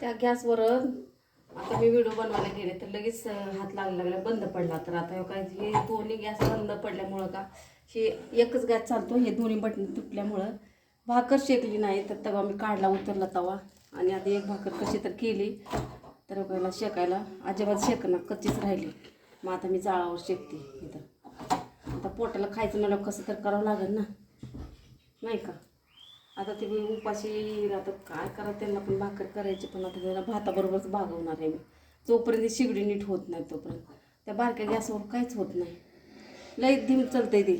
त्या गॅसवर आता मी व्हिडिओ बनवायला गेले तर लगेच हात लागला लागला बंद पडला. तर आता काय हे दोन्ही गॅस बंद पडल्यामुळं का हे एकच गॅस चालतो हे दोन्ही बटन तुटल्यामुळं भाकर शेकली नाही. तर तवा मी काढला उतरला तवा. आणि आता एक भाकर कशी तर केली तर पहिला शेकायला. अजिबात शेकणं कच्चीच राहिली. मग आता मी जाळावर शेकते इथं. आता पोटाला खायचं मला कसं तर करावं लागेल ना? नाही का? आता ते मी उपाशी आता काय करा त्यांना पण भाकर करायची पण आता त्याला भाताबरोबरच भागवणार आहे मी. जोपर्यंत शिगडी नीट होत नाही तोपर्यंत. त्या बारक्या गॅसवर काहीच होत नाही. लई धीम आहे ते.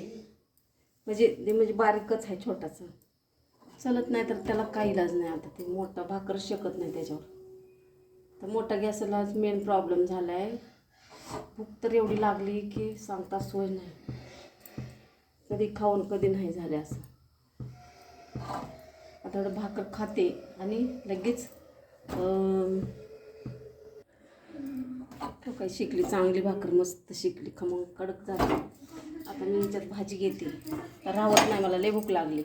म्हणजे ते म्हणजे बारीकच आहे छोटासा. चलत नाही तर त्याला काही इलाज नाही आता. ते मोठा भाकर शकत नाही त्याच्यावर. तर मोठ्या गॅसलाच मेन प्रॉब्लेम झाला आहे भूक तर एवढी लागली की सांगता सोय नाही. कधी खाऊन कधी नाही झाले असं. आता थोडं भाकर खाते आणि लगेच अं, काही शिकली चांगली भाकर मस्त शिकली. खमंग कडक झाली. आता मी ह्याच्यात भाजी घेते. राहत नाही मला लय भूक लागली.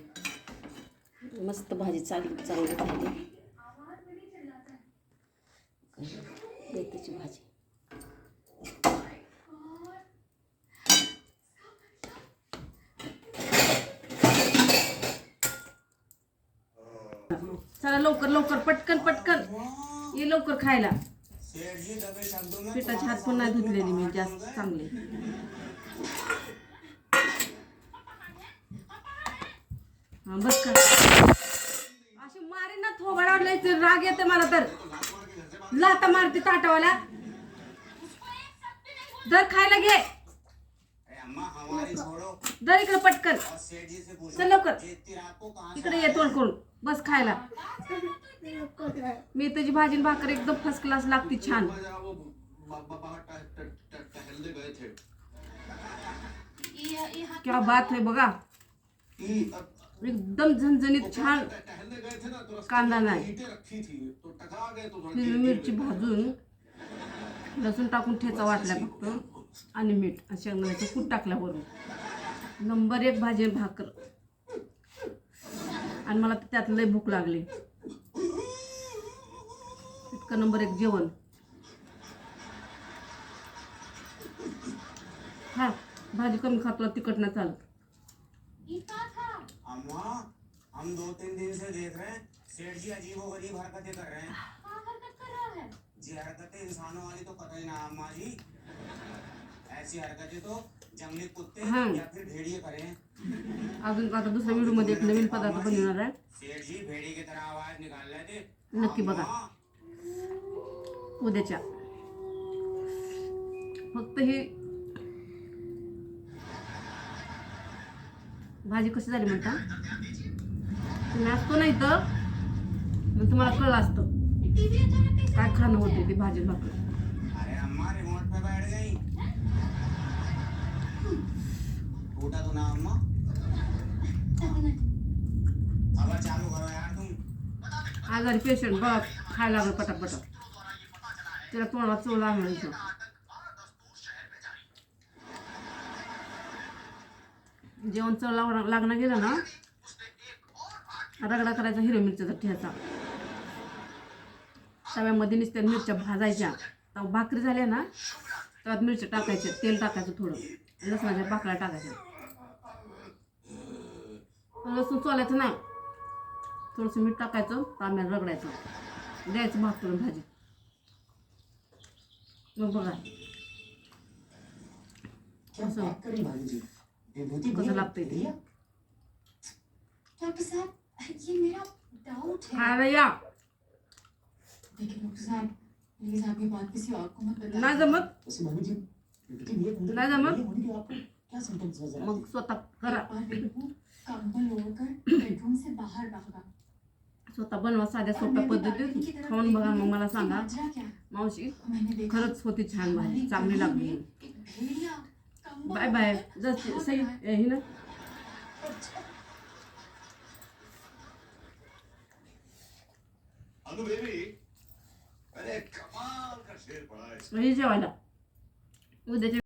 मस्त भाजी चालली चांगली झाली. मेथीची भाजी. चला लवकर लवकर पटकन पटकन. ये लवकर खायला. पिठाचे हात पण नाही धुतलेले मी जास्त चांगले. हा बस का? अशी मारे ना थोबाडावर लय ते राग येते मला तर. लाता मारते ताटावाला दर खायला घे. दर इकडे पटकन. चल लवकर. इकडे ये तोंड करून. बस खायला. मी त्याची भाजी भाकर एकदम फर्स्ट क्लास लागते छान. क्या बात है बघा. एकदम झणझणीत छान कांदा नाही. हिरवी मिरची भाजून लसूण टाकून ठेचा वाटला फक्त आणि मीठ शेंगदाण्याचं कूट टाकल्यावरून. नंबर एक भाजी भाकर. आणि मला तर त्यात लय भूक लागली. इतकं नंबर एक जेवण. हा भाजी कमी खातो तिखट नाही चालत. अम्मा हम दो तीन दिन से देख रहे हैं सेठ जी अजीबो गरीब हरकतें कर रहे हैं। जी हरकतें इंसानों वाली तो कतई ना अम्मा जी। ऐसी हरकतें तो जंगली कुत्ते हाँ। या फिर भेड़िए करें। अजून आता दुसऱ्या व्हिडिओमध्ये एक नवीन पदार्थ बनवणार आहे. नक्की बघा. उद्याच्या. फक्त हे भाजी कशी झाली म्हणता? तुम्ही असतो नाही तर मग तुम्हाला कळलं असतं. काय खाणं होते ती भाजी भाकर. अरे तो ना अम्मा खबर चालू करो यार तुम आजारी पेशंट बघ खायला लागलं पटापट. त्याला तोंडाला चव लागलं जेवण चव लाग लागणं गेलं ना रगडा करायचा हिरो मिरच्याचा ठेचा तव्यामध्ये नुसत्या मिरच्या भाजायच्या. तर भाकरी झाल्या ना त्यात मिरच्या टाकायच्या तेल टाकायचं थोडं. लसणाच्या भाकऱ्या टाकायच्या. लसूण चोलायचं नाही. थोडंसं मीठ टाकायचं तांब्यात रगडायचं. द्यायचं भात करून भाजी. मग बघा. कसं कसं लागतंय ते? डॉक्टर साहब ये. मेरा डाउट है या देखिए डॉक्टर साहब प्लीज आप ये बात किसी और को मत बताइए नाही जमत. नाही जमत. क्या सिम्टम्स मग स्वतः करा. कंबल ओढ़कर बेडरूम से बाहर भागा. स्वतः बनवा साध्या सोप्या पद्धतीत. खाऊन बघा मग मला कि सांगा. मावशी खरंच होती छान भाजी. चांगली गली लागली. Bye bye. जस्ट सही है। ना अनु बेबी अरे कमाल का शेर पड़ा हे जेवायला. उद्याच्या